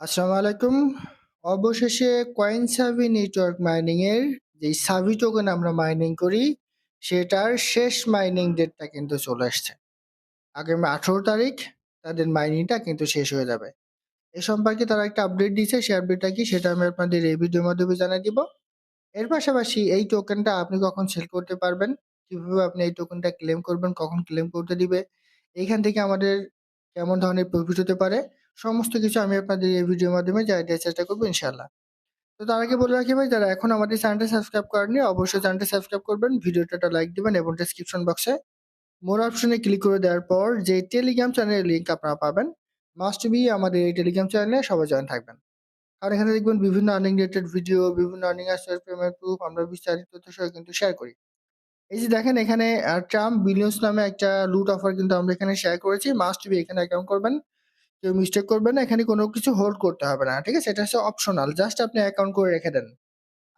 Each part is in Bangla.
আসসালামু আলাইকুম। অবশেষে কয়েন সাবি নেটওয়ার্ক মাইনিং এর যে সাবি টোকেন আমরা মাইনিং করি সেটার শেষ মাইনিং ডেটটা কিন্তু চলে আসছে। আগামী ১৮ তারিখ তাদের মাইনিংটা কিন্তু শেষ হয়ে যাবে। এ সম্পর্কে তারা একটা আপডেট দিয়েছে সেই আপডেটটা কি সেটা আমি আপনাদের এই ভিডিওর মাধ্যমে জানিয়ে দিব। এর পাশাপাশি এই টোকেনটা আপনি কখন সেল করতে পারবেন, কীভাবে আপনি এই টোকেনটা ক্লেম করবেন, কখন ক্লেম করতে দিবে, এইখান থেকে আমাদের কেমন ধরনের প্রফিট হতে পারে সমস্ত কিছু আমি আপনাদের এই ভিডিওর মাধ্যমে জানিয়ে দেওয়ার চেষ্টা করব ইনশাল্লাহ। তো তার আগে বলে রাখি ভাই যারা এখন আমাদের চ্যানেলটা সাবস্ক্রাইব করেননি অবশ্যই চ্যানেলটা সাবস্ক্রাইব করবেন, ভিডিওটা লাইক দিবেন এবং ডেসক্রিপশন বক্সে মোর অপশনে ক্লিক করে দেওয়ার পর যে টেলিগ্রাম চ্যানেলের লিঙ্ক আপনারা পাবেন মাস্ট বি আমাদের এই টেলিগ্রাম চ্যানেলে সবাই জয়েন থাকবেন। আর এখানে দেখবেন বিভিন্ন আর্নিং রিলেটেড ভিডিও, বিভিন্ন আর্নিং আসোয়ার পেমেন্ট প্রুফ আমরা বিস্তারিত তথ্য সহ কিন্তু শেয়ার করি। এই যে দেখেন এখানে ট্রাম্প বিলিয়ন্স নামে একটা লুট অফার কিন্তু আমরা এখানে শেয়ার করেছি। মাস্ট বি এখানে অ্যাকাউন্ট করবেন। কেউ মিস্টেক করবে না। এখানে কোনো কিছু হোল্ড করতে হবে না। ঠিক আছে? এটা হচ্ছে অপশনাল। জাস্ট আপনি অ্যাকাউন্ট করে রেখে দেন।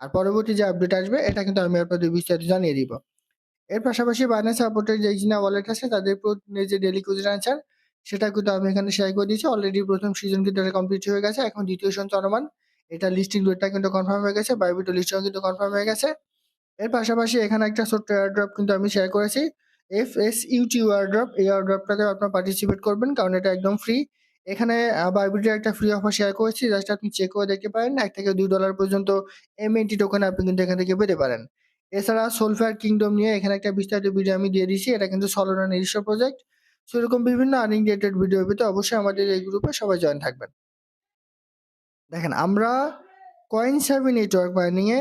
আর পরবর্তী যে আপডেট আসবে, এটা কিন্তু আমি আপনাদের বিস্তারিত জানিয়ে দিব। এর পাশাপাশি বাইন্যান্স সাপোর্টের যে ইজিনা ওয়ালেট আছে, তাদের যে ডেলি কুইজ অ্যান্সার সেটা কিন্তু আমি এখানে শেয়ার করে দিয়েছি। অলরেডি প্রথম সিজন কিন্তু এটা কমপ্লিট হয়ে গেছে। এখন দ্বিতীয় সিজন চলমান। এটা লিস্টিং ডেটটা কিন্তু কনফার্ম হয়ে গেছে। বাইবিটো লিস্টও কিন্তু কনফার্ম হয়ে গেছে। এর পাশাপাশি এখানে একটা ছোট্ট এয়ারড্রপ কিন্তু আমি শেয়ার করেছি। এফ এস এফএসইউটি এয়ারড্রপ এই এয়ারড্রপটাতে আপনারা পার্টিসিপেট করবেন, কারণ এটা একদম ফ্রি। এখানে আ বাইবিটের একটা ফ্রি অফার শেয়ার করেছি। জাস্ট আপনি চেক করে দেখতে পারেন। এক থেকে দুই ডলার পর্যন্ত এমএনটি টোকেন আপনি কিন্তু এখান থেকে পেতে পারেন। এছাড়া সোলফেয়ার কিংডম নিয়ে এখানে একটা বিস্তারিত ভিডিও আমি দিয়ে দিয়েছি। এটা কিন্তু সলোনার নিজস্ব প্রজেক্ট। সো এরকম বিভিন্ন আর্নিং রিলেটেড ভিডিও পেতে অবশ্যই আমাদের এই গ্রুপে সবাই জয়েন থাকবেন। দেখেন, আমরা কয়েন সার্ভি নেটওয়ার্ক মাইনিং এ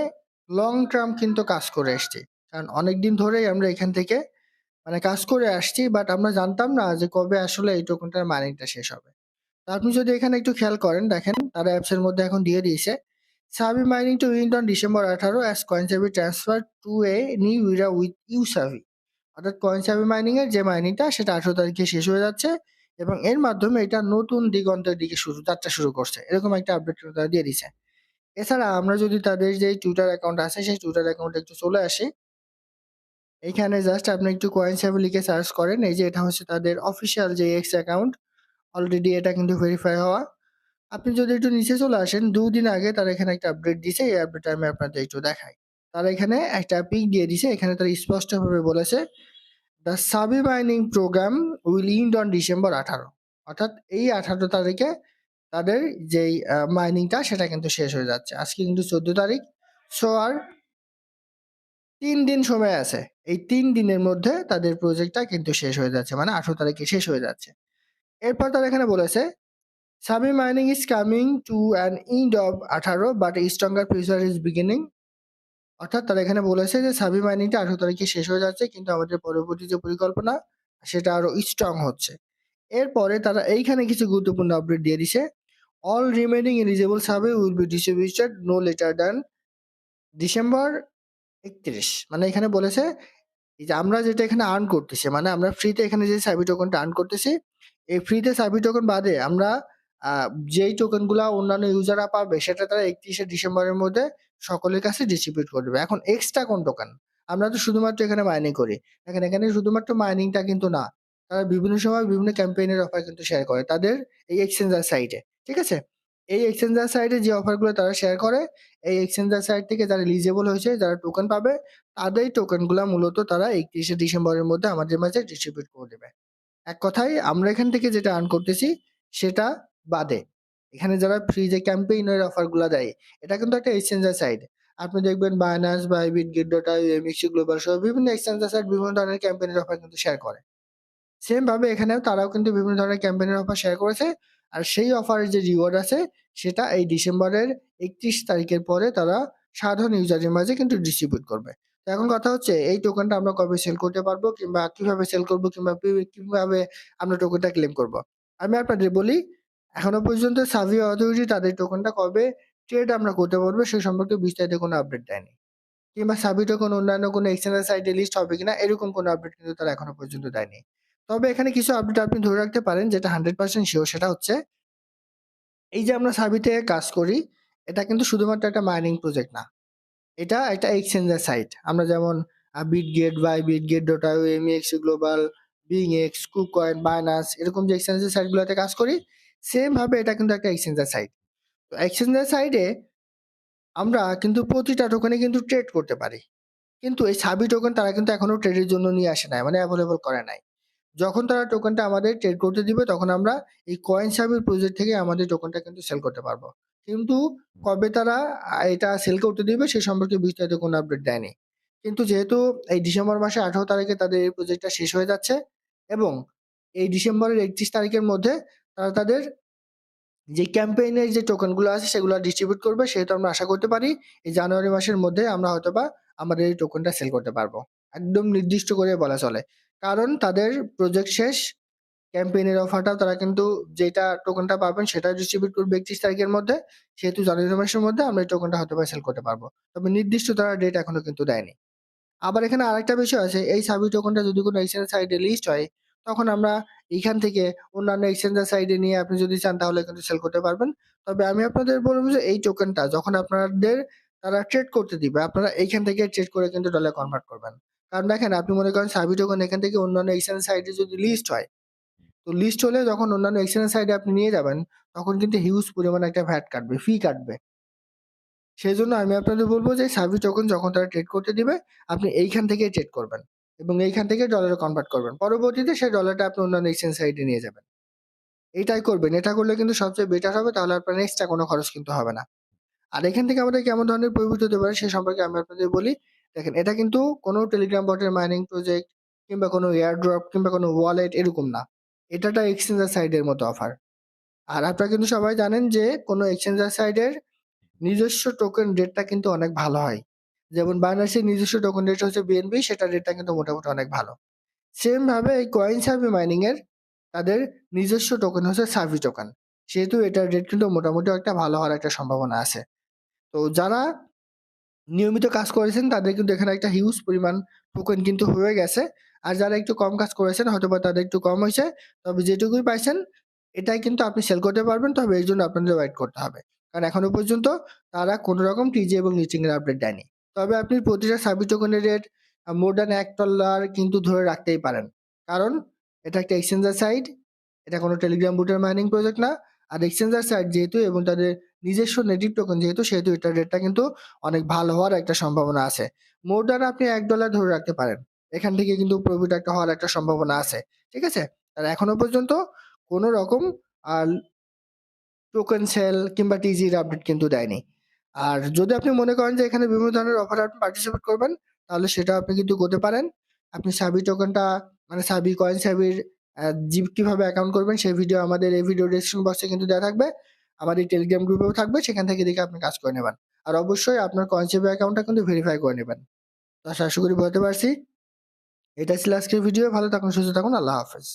লং টার্ম কিন্তু কাজ করে আসছি। কারণ অনেক দিন ধরেই আমরা এখান থেকে মানে কাজ করে আসছি বাট আমরা জানতাম না যে কবে আসলে এই টোকেনটার মাইনিংটা শেষ হবে। আপনি যদি এখানে একটু খেয়াল করেন, দেখেন তারা অ্যাপস এর মধ্যে এখন দিয়ে দিয়েছে। Sabi mining to wind on December আঠারো as coin Sabi transfer to a new era with you Sabi. অর্থাৎ কয়েন সাবি মাইনিং এর যে মাইনিংটা সেটা 18 তারিখে শেষ হয়ে যাচ্ছে এবং এর মাধ্যমে এটা নতুন দিগন্তের দিকে শুরু যাত্রা শুরু করছে। এরকম একটা আপডেট তারা দিয়ে দিয়েছে। এছাড়া আমরা যদি তাদের যে টুইটার অ্যাকাউন্ট আছে, সেই টুইটার অ্যাকাউন্টে একটু চলে আসি। এইখানে জাস্ট আপনি একটু কয়েন সাবি লিখে সার্চ করেন। এই যে এটা হচ্ছে তাদের অফিসিয়াল যে এক্স অ্যাকাউন্ট। অলরেডি এটা কিন্তু ভেরিফাই হওয়া। আপনি যদি একটু নিচে চলে আসেন দুদিন আগে তারা এখানে একটা আপডেট দিয়েছে। এই আপডেটটা আমি আপনাদের একটু দেখাই। তারা এখানে একটা পিক দিয়ে দিছে এখানে তারা স্পষ্টভাবে বলেছে, "the Sabi mining program will end on December 18" অর্থাৎ এই ১৮ তারিখে তাদের যেই মাইনিংটা সেটা কিন্তু শেষ হয়ে যাচ্ছে। আজকে কিন্তু ১৪ তারিখ। সো আর তিন দিন সময় আছে। এই তিন দিনের মধ্যে তাদের প্রজেক্টটা কিন্তু শেষ হয়ে যাচ্ছে। মানে ১৮ তারিখে শেষ হয়ে যাচ্ছে। এরপর তারা এখানে বলেছে, "Sabi mining is coming to an end of 18 but stronger future is beginning" অর্থাৎ তারা এখানে বলেছে যে সাবি মাইনিংটা ১৮ তারিখে শেষ হয়ে যাচ্ছে কিন্তু আমাদের পরবর্তী যে পরিকল্পনা সেটা আরও স্ট্রং হচ্ছে। এরপরে তারা এইখানে কিছু গুরুত্বপূর্ণ আপডেট দিয়ে দিছে। "All remaining eligible Sabi will be distributed no later than December ৩১" মানে এখানে বলেছে যে আমরা যেটা এখানে আর্ন করতেছি মানে আমরা ফ্রিতে এখানে যে সাবি টোকেনটা আর্ন করতেছি, এই ফ্রিতে সাবি টোকেন বাদে আমরা যেই টোকেনগুলা অন্যান্য ইউজাররা পাবে সেটা তারা ৩১শে ডিসেম্বরের মধ্যে সকলের কাছে ডিস্ট্রিবিউট করে দেবে। এখন এক্সট্রা কোন টোকেন? আমরা তো শুধুমাত্র এখানে মাইনিং করি। দেখেন এখানে শুধুমাত্র মাইনিংটা কিন্তু না। তারা বিভিন্ন সময় বিভিন্ন ক্যাম্পেইনের অফার কিন্তু শেয়ার করে তাদের এই এক্সচেঞ্জার সাইটে। ঠিক আছে? এই এক্সচেঞ্জার সাইটে যে অফারগুলো তারা শেয়ার করে, এই এক্সচেঞ্জার সাইট থেকে যারা এলিজিবল হয়েছে, যারা টোকেন পাবে, তাদের টোকেনগুলো মূলত তারা ৩১শে ডিসেম্বরের মধ্যে আমাদের মাঝে ডিস্ট্রিবিউট করে দেবে। এক কথায় আমরা এখান থেকে যেটা আর্ন করতেছি সেটা বাদে। এখানে যারা ফ্রি যে ক্যাম্পেইনের অফারগুলো দেয়, এটা কিন্তু একটা এক্সচেঞ্জার সাইট। আপনি দেখবেন Binance, Bybit, Gate.io, MXC Global সহ বিভিন্ন এক্সচেঞ্জার সাইট বিভিন্ন ধরনের ক্যাম্পেইনের অফার কিন্তু শেয়ার করে। সেম ভাবে এখানেও তারাও কিন্তু বিভিন্ন ধরনের ক্যাম্পেইনের অফার শেয়ার করেছে। আর সেই অফারের যে রিওয়ার্ড আছে সেটা এই ডিসেম্বরের ৩১ তারিখের পরে তারা সাধারণ ইউজারের মাঝে কিন্তু ডিস্ট্রিবিউট করবে। এখন কথা হচ্ছে এই টোকেনটা আমরা কবে সেল করতে পারব কিংবা কীভাবে সেল করব কিংবা কীভাবে আমরা টোকেনটা ক্লেম করব। আমি আপনাদের বলি, এখনও পর্যন্ত সাবি অথরিটি তাদের টোকেনটা কবে ট্রেড আমরা করতে পারব সে সম্পর্কে বিস্তারিত কোনো আপডেট দেয়নি। কিংবা সাবি টোকেন অন্যান্য কোনো এক্সচেঞ্জার সাইটে লিস্ট হবে কিনা এরকম কোনো আপডেট কিন্তু তারা এখনও পর্যন্ত দেয়নি। তবে এখানে কিছু আপডেট আপনি ধরে রাখতে পারেন যেটা 100% সিওর সেটা হচ্ছে এই যে আমরা সাবিতে কাজ করি, এটা কিন্তু শুধুমাত্র একটা মাইনিং প্রজেক্ট না। এটা একটা এক্সচেঞ্জার সাইট। আমরা যেমন আ Bitget, Bybit, Gate.io, MXC Global, BingX, KuCoin, Binance এরকম যে এক্সচেঞ্জার সাইটগুলোতে কাজ করি, সেমভাবে এটা কিন্তু একটা এক্সচেঞ্জার সাইট। তো এক্সচেঞ্জের সাইডে আমরা কিন্তু প্রতিটা টোকেনে কিন্তু ট্রেড করতে পারি কিন্তু এই সাবি টোকেন তারা কিন্তু এখনও ট্রেডের জন্য নিয়ে আসে নাই মানে অ্যাভেলেবল করে নাই যখন তারা টোকেনটা আমাদের ট্রেড করতে দিবে তখন আমরা এই কয়েন সাবির প্রজেক্ট থেকে আমাদের টোকেনটা কিন্তু সেল করতে পারব কিন্তু কবে তারা এটা সেল করতে দিবে সে সম্পর্কে বিস্তারিত কোনো আপডেট দেয়নি। কিন্তু যেহেতু এই ডিসেম্বর মাসে আঠারো তারিখে তাদের এই প্রজেক্টটা শেষ হয়ে যাচ্ছে এবং এই ডিসেম্বরের একত্রিশ তারিখের মধ্যে তারা তাদের যে ক্যাম্পেইনের যে টোকেনগুলো আছে সেগুলো ডিস্ট্রিবিউট করবে সেহেতু আমরা আশা করতে পারি এই জানুয়ারি মাসের মধ্যে আমরা হয়তো বা আমাদের এই টোকেনটা সেল করতে পারব। একদম নির্দিষ্ট করে বলা চলে। কারণ তাদের প্রজেক্ট শেষ ক্যাম্পেইনের অফারটাও তারা কিন্তু যেটা টোকেনটা পাবেন সেটা ডিস্ট্রিবিউট করবে একত্রিশ তারিখের মধ্যে। সেহেতু জানুয়ারি মাসের মধ্যে আমরা এই টোকেনটা হয়তো সেল করতে পারব। তবে নির্দিষ্ট তারা ডেট এখনও কিন্তু দেয়নি। আবার এখানে আরেকটা বিষয় আছে, এই সাবি টোকেনটা যদি কোনো এক্সচেঞ্জ সাইডে লিস্ট হয়, তখন আমরা এখান থেকে অন্যান্য এক্সচেঞ্জের সাইডে নিয়ে আপনি যদি চান তাহলে কিন্তু সেল করতে পারবেন। তবে আমি আপনাদের বলব যে এই টোকেনটা যখন আপনাদের তারা ট্রেড করতে দিবে, আপনারা এইখান থেকে ট্রেড করে কিন্তু ডলার কনভার্ট করবেন। কারণ দেখেন, আপনি মনে করেন সাবি টোকেন এখান থেকে অন্যান্য এক্সচেঞ্জ সাইডে যদি লিস্ট হয় তো লিস্ট হলে যখন অন্যান্য এক্সচেঞ্জ সাইডে আপনি নিয়ে যাবেন, তখন কিন্তু হিউজ পরিমাণে একটা ভ্যাট কাটবে ফি কাটবে। সেই জন্য আমি আপনাদের বলব যে সার্ভিস টোকেন যখন তারা ট্রেড করতে দিবে, আপনি এইখান থেকে ট্রেড করবেন এবং এইখান থেকে ডলারে কনভার্ট করবেন। পরবর্তীতে সেই ডলারটা আপনি অন্যান্য এক্সচেঞ্জ সাইডে নিয়ে যাবেন। এটাই করবেন। এটা করলে কিন্তু সবচেয়ে বেটার হবে, তাহলে আপনার এক্সট্রা কোনো খরচ কিন্তু হবে না। আর এখান থেকে আমাদের কেমন ধরনের প্রফিট হতে পারে সে সম্পর্কে আমি আপনাদের বলি। দেখেন, এটা কিন্তু কোনো টেলিগ্রাম বটের মাইনিং প্রজেক্ট কিংবা কোনো এয়ারড্রপ কিংবা কোনো ওয়ালেট এরকম না। এটা একটা এক্সচেঞ্জার সাইডের মতো অফার আর আপনারা কিন্তু সবাই জানেন যে, কোনো এক্সচেঞ্জার সাইডের নিজস্ব টোকেন রেটটা কিন্তু অনেক ভালো হয়। যেমন বাইনান্সের নিজস্ব টোকেন রেট হচ্ছে বিএনবি সেটা রেটটা কিন্তু মোটামুটি অনেক ভালো। সেম ভাবে এই কয়েন সার্ভি মাইনিং এর তাদের নিজস্ব টোকেন হচ্ছে সার্ভি টোকেন সেহেতু এটার রেট কিন্তু মোটামুটি একটা ভালো হওয়ার একটা সম্ভাবনা আছে। তো যারা নিয়মিত কাজ করেছেন, তাদের কিন্তু এখানে একটা হিউজ পরিমাণ টোকেন কিন্তু হয়ে গেছে। আর যারা একটু কম কাজ করেছেন হয়তো বা তাদের একটু কম হয়েছে। তবে যেটুকুই পাইছেন, এটাই কিন্তু আপনি সেল করতে পারবেন। তবে এর জন্য আপনাদের ওয়েট করতে হবে। কারণ এখনও পর্যন্ত তারা কোনো রকম টিজি এবং নিচিং এর আপডেট দেয়নি। তবে আপনি প্রতিটা সাবি টোকেনের রেট মোর দ্যান এক ডলার কিন্তু ধরে রাখতেই পারেন। কারণ এটা একটা এক্সচেঞ্জার সাইট এটা কোনো টেলিগ্রাম বুটের মাইনিং প্রজেক্ট না। আর এক্সচেঞ্জার সাইট যেহেতু এবং তাদের নিজস্ব নেটিভ টোকেন যেহেতু, সেহেতু এটার রেটটা কিন্তু অনেক ভালো হওয়ার একটা সম্ভাবনা আছে। মোর দ্যান আপনি এক ডলার ধরে রাখতে পারেন। এখান থেকে কিন্তু প্রফিট একটা হওয়ার একটা সম্ভাবনা আছে, ঠিক আছে? আর এখনও পর্যন্ত কোনো রকম, আর টোকেন সেল কিংবা টিজির আপডেট কিন্তু দেয়নি। আর যদি আপনি মনে করেন যে এখানে বিভিন্ন ধরনের অফার আপনি পার্টিসিপেট করবেন, তাহলে সেটা আপনি কিন্তু করতে পারেন। আপনি সাবি টোকেনটা মানে সাবি কয়েন সাবির জিপ কীভাবে অ্যাকাউন্ট করবেন, সেই ভিডিও আমাদের এই ভিডিও ডিসক্রিপশন বক্সে কিন্তু দেওয়া থাকবে। এই টেলিগ্রাম গ্রুপেও থাকবে, সেখান থেকে দেখে আপনি কাজ করে নেবেন। আর অবশ্যই আপনার কয়েন সাবি অ্যাকাউন্টটা কিন্তু ভেরিফাই করে নেবেন। তো আশা করি বলতে পারছি। এটা ছিল আজকের ভিডিও ভালো থাকুন সুস্থ থাকুন আল্লাহ হাফেজ।